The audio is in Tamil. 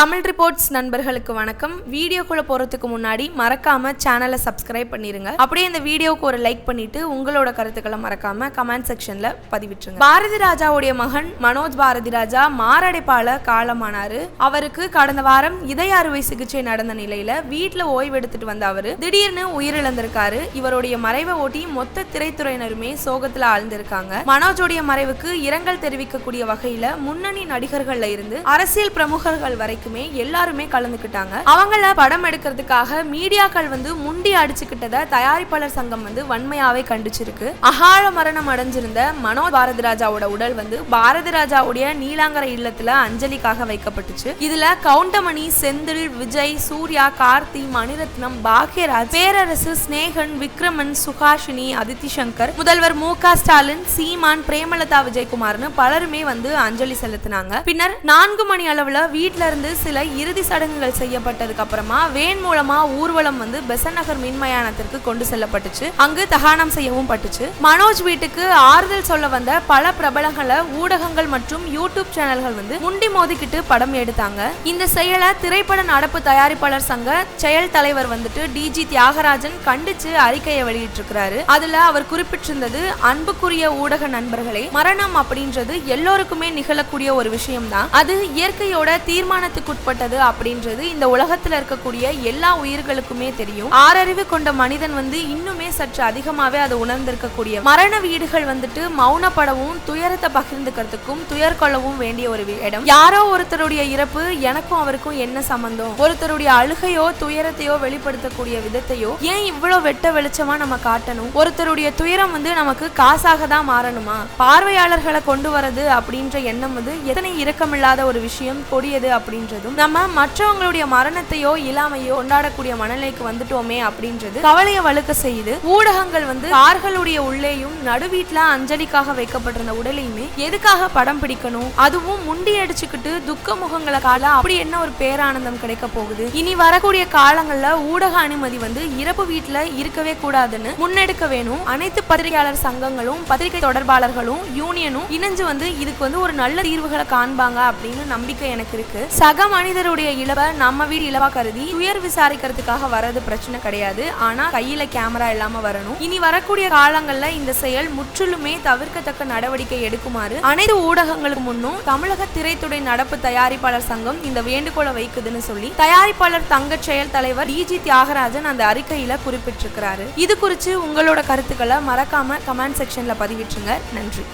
தமிழ் ரிப்போர்ட்ஸ் நண்பர்களுக்கு வணக்கம். வீடியோக்குள்ள போறதுக்கு முன்னாடி மறக்காம சேனலை சப்ஸ்கிரைப் பண்ணிருங்க. அப்படியே இந்த வீடியோவுக்கு ஒரு லைக் பண்ணிட்டு உங்களோட கருத்துக்களை மறக்காம கமெண்ட் செக்ஷன்ல பதிவிட்டுருங்க. பாரதி ராஜாவுடைய மகன் மனோஜ் பாரதி ராஜா மாரடைப்பால காலமானாரு. அவருக்கு கடந்த வாரம் இதய அறுவை சிகிச்சை நடந்த நிலையில வீட்டுல ஓய்வு எடுத்துட்டு வந்த அவரு திடீர்னு உயிரிழந்திருக்காரு. இவருடைய மறைவை ஓட்டி மொத்த திரைத்துறையினருமே சோகத்துல ஆழ்ந்திருக்காங்க. மனோஜோடைய மறைவுக்கு இரங்கல் தெரிவிக்கக்கூடிய வகையில முன்னணி நடிகர்கள்ல இருந்து அரசியல் பிரமுகர்கள் வரைக்கும் எல்லாருமே கலந்துக்கிட்டாங்க. அவங்கள படம் எடுக்கிறதுக்காக மீடியாக்கள் வந்து முண்டி அடிச்சுக்கிட்டத தயாரிப்பாளர் சங்கம் வந்து வன்மையாவே கண்டிச்சிருக்கு. அகால மரணம் அடைஞ்சிருந்த மனோ பாரதி ராஜாவோட உடல் வந்து பாரதி ராஜாவுடைய நீலாங்கரை இல்லத்துல அஞ்சலிக்காக வைக்கப்பட்டுச்சு. இதுல கவுண்டமணி செந்தில் விஜய் சூர்யா கார்த்தி மணிரத்னம் பாக்யராஜ் பேரரசு ஸ்னேகன் விக்ரமன் சுகாஷினி அதித்தி சங்கர் முதல்வர் மு க ஸ்டாலின் சீமான் பிரேமலதா விஜயகுமார்னு பலருமே வந்து அஞ்சலி செலுத்தினாங்க. பின்னர் நான்கு மணி அளவுல வீட்ல இருந்து சில இறுதி சடங்குகள் செய்யப்பட்டதுக்கு அப்புறமா வேன் மூலமா ஊர்வலம் வந்து பெசன் நகர் மின்மயானத்திற்கு கொண்டு செல்லப்பட்டுச்சு. அங்கு தகானம் செய்யவும் பட்டுச்சு. மனோஜ் வீட்டுக்கு ஆறுதல் சொல்ல வந்த பல பிரபலங்களை ஊடகங்கள் மற்றும் யூடியூப் சேனல்கள் வந்து முண்டி மோதிக்கிட்டு படம் எடுத்தாங்க. இந்த செயலை திரைப்பட நடப்பு தயாரிப்பாளர் சங்க செயல் தலைவர் வந்துட்டு டிஜி தியாகராஜன் கண்டிச்சு அறிக்கையை வெளியிட்டிருக்கிறாரு. அதுல அவர் குறிப்பிட்டிருந்தது அன்புக்குரிய ஊடக நண்பர்களே மரணம் அப்படின்றது எல்லோருக்குமே நிகழக்கூடிய ஒரு விஷயம் தான் அது இயற்கையோட தீர்மானத்துக்கு தீர்மானத்துக்குட்பட்டது அப்படின்றது இந்த உலகத்துல இருக்கக்கூடிய எல்லா உயிர்களுக்குமே தெரியும். ஆறறிவு கொண்ட மனிதன் வந்து இன்னுமே சற்று அதிகமாவே அதை உணர்ந்திருக்கக்கூடிய மரண வீடுகள் வந்துட்டு மௌனப்படவும் துயரத்தை பகிர்ந்துக்கிறதுக்கும் துயர் கொள்ளவும் வேண்டிய ஒரு இடம். யாரோ ஒருத்தருடைய இறப்பு எனக்கும் அவருக்கும் என்ன சம்பந்தம்? ஒருத்தருடைய அழுகையோ துயரத்தையோ வெளிப்படுத்தக்கூடிய விதத்தையோ ஏன் இவ்வளவு வெட்ட வெளிச்சமா நம்ம காட்டணும்? ஒருத்தருடைய துயரம் வந்து நமக்கு காசாக தான் மாறணுமா? பார்வையாளர்களை கொண்டு வரது அப்படின்ற எண்ணம் வந்து எத்தனை இரக்கமில்லாத ஒரு விஷயம் கொடியது அப்படின்ற அப்படின்றதும் நம்ம மற்றவங்களுடைய மரணத்தையோ இல்லாமையோ கொண்டாடக்கூடிய மனநிலைக்கு வந்துட்டோமே அப்படின்றது கவலையை வலுக்க செய்யுது. ஊடகங்கள் வந்து கார்களுடைய உள்ளேயும் நடுவீட்ல அஞ்சலிக்காக வைக்கப்பட்டிருந்த உடலையுமே எதுக்காக படம் பிடிக்கணும்? அதுவும் முண்டி அடிச்சுக்கிட்டு துக்க முகங்களை கால அப்படி என்ன ஒரு பேரானந்தம் கிடைக்க போகுது? இனி வரக்கூடிய காலங்கள்ல ஊடக அனுமதி வந்து இறப்பு வீட்டுல இருக்கவே கூடாதுன்னு முன்னெடுக்க வேணும். அனைத்து பத்திரிகையாளர் சங்கங்களும் பத்திரிகை தொடர்பாளர்களும் யூனியனும் இணைஞ்சு வந்து இதுக்கு வந்து ஒரு நல்ல தீர்வுகளை காண்பாங்க அப்படின்னு நம்பிக்கை எனக்கு இருக்கு. சக மனிதருடைய இழப்பை நம்ம வீடு இழவா கருதி உயர் விசாரிக்கிறதுக்காக வர்றது பிரச்சனை கிடையாது. ஆனா கையில கேமரா இல்லாம வரணும். இனி வரக்கூடிய காலங்கள்ல இந்த செயல் முற்றிலுமே தவிர்க்கத்தக்க நடவடிக்கை எடுக்குமாறு அனைத்து ஊடகங்களுக்கு முன்னும் தமிழக திரைத்துறை நடப்பு தயாரிப்பாளர் சங்கம் இந்த வேண்டுகோளை வைக்குதுன்னு சொல்லி தயாரிப்பாளர் தங்க செயல் தலைவர் டிஜி தியாகராஜன் அந்த அறிக்கையில குறிப்பிட்டிருக்கிறாரு. இது குறித்து உங்களோட கருத்துக்களை மறக்காம கமெண்ட் செக்ஷன்ல பதிவிட்டுருங்க. நன்றி.